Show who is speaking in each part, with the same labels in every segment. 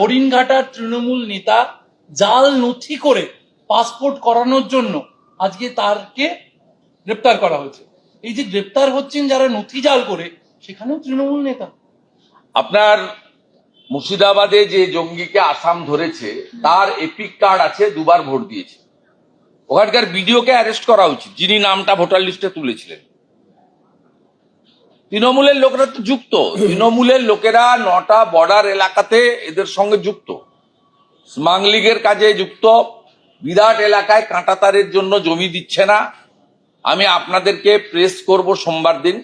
Speaker 1: হরিণঘাটার তৃণমূল নেতা জাল নথি করে পাসপোর্ট করানোর জন্য আজকে তারকে গ্রেপ্তার করা হয়েছে। এই যে গ্রেপ্তার হচ্ছেন যারা নথি জাল করে, সেখানেও তৃণমূল নেতা।
Speaker 2: আপনার মুর্শিদাবাদে যে জঙ্গিকে আসাম ধরেছে, তার এপিক কার্ড আছে, দুবার ভোট দিয়েছে। ওখানকার বিডিওকে অ্যারেস্ট করা উচিত, যিনি নামটা ভোটার লিস্টে তুলেছিলেন। তৃণমূলের লোকেরা তো যুক্ত। তৃণমূলের লোকেরা নটা বর্ডার এলাকাতে এদের সঙ্গে যুক্ত। স্মাগলিংয়ের কাজে যুক্ত। বিরাট এলাকায় কাঁটাতারের জন্য জমি দিচ্ছে না। আমি আপনাদেরকে প্রেস করব সোমবার দিন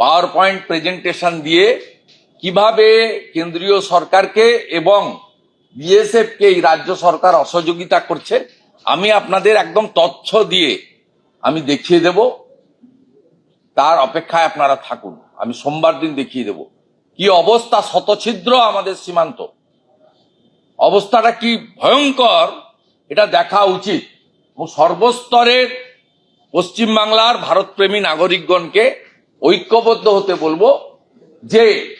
Speaker 2: পাওয়ার পয়েন্ট প্রেজেন্টেশন দিয়ে কীভাবে কেন্দ্রীয় সরকারকে এবং বিএসএফ কে এই রাজ্য সরকার অসহযোগিতা করছে। আমি আপনাদের একদম তথ্য দিয়ে আমি দেখিয়ে দেব। তার অপেক্ষায় আপনারা থাকুন। আমি সোমবার দিন দেখিয়ে দেব। কি অবস্থা শতছিদ্র আমাদের সীমান্ত? অবস্থাটা কি ভয়ঙ্কর? এটা দেখা উচিত। এবং সর্বস্তরের পশ্চিমবাংলার ভারতপ্রেমী নাগরিকগণকে ঐক্যবদ্ধ হতে বলব যে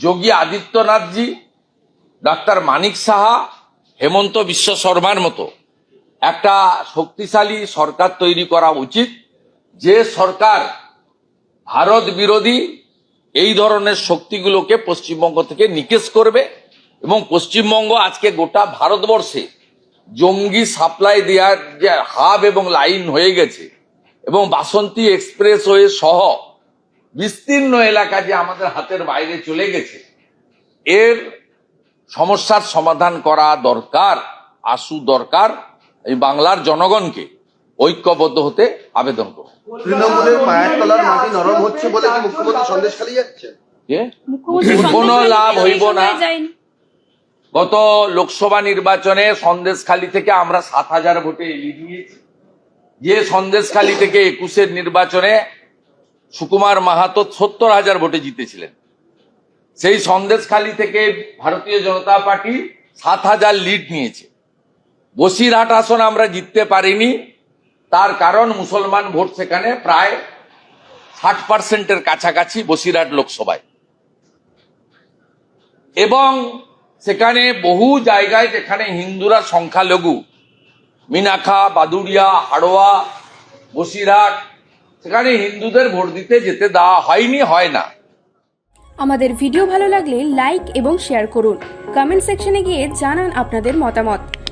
Speaker 2: যোগী আদিত্যনাথজি, ডাক্তার মানিক সাহা, হেমন্ত বিশ্ব শর্মার মতো একটা শক্তিশালী সরকার তৈরি করা উচিত যে সরকার ভারত বিরোধী এই ধরনের শক্তিগুলোকে পশ্চিমবঙ্গ থেকে নিকেশ করবে এবং পশ্চিমবঙ্গ আজকে গোটা ভারতবর্ষে জঙ্গি সাপ্লাই দেওয়ার যে হাব এবং লাইন হয়ে গেছে এবং বাসন্তী এক্সপ্রেস ওয়ে সহ বিস্তীর্ণ এলাকা যে আমাদের হাতের বাইরে চলে গেছে, এর সমস্যার সমাধান করা দরকার, আশু দরকার। এই বাংলার জনগণকে ঐক্যবদ্ধ হতে আবেদন করব।
Speaker 3: তৃণমূলের পায়ের তলার মাটি নরম হচ্ছে বলে কি মুখ্যমন্ত্রী সন্দেশ খালি যাচ্ছে
Speaker 2: যে
Speaker 4: মুখ্যমন্ত্রী
Speaker 2: কোনো
Speaker 4: সন্দেশ
Speaker 2: লাভ
Speaker 4: খালি
Speaker 2: হইব না। গত লোকসভা নির্বাচনে সন্দেশখালী থেকে আমরা সাত হাজার ভোটে এগিয়ে দিয়েছি যে সন্দেশখালী থেকে একুশের নির্বাচনে সুকুমার মাহাতো সত্তর হাজার ভোটে জিতেছিলেন। সেই সন্দেশখালী থেকে ভারতীয় জনতা পার্টি সাত হাজার লিড নিয়েছে। বসিরহাট আসন আমরা জিততে পারিনি। তার কারণ মুসলমান ভোট সেখানে প্রায় ষাট পার্সেন্টের কাছাকাছি বসিরহাট লোকসভায়। এবং সেখানে বহু জায়গায় যেখানে হিন্দুরা সংখ্যালঘু, মিনাখা, বাদুড়িয়া, হাড়োয়া, বসিরহাট, সেখানে হিন্দুদের ভোট দিতে যেতে দেওয়া হয়নি, হয় না।
Speaker 5: আমাদের ভিডিও ভালো লাগলে লাইক এবং শেয়ার করুন। কমেন্ট সেকশনে গিয়ে জানান আপনাদের মতামত।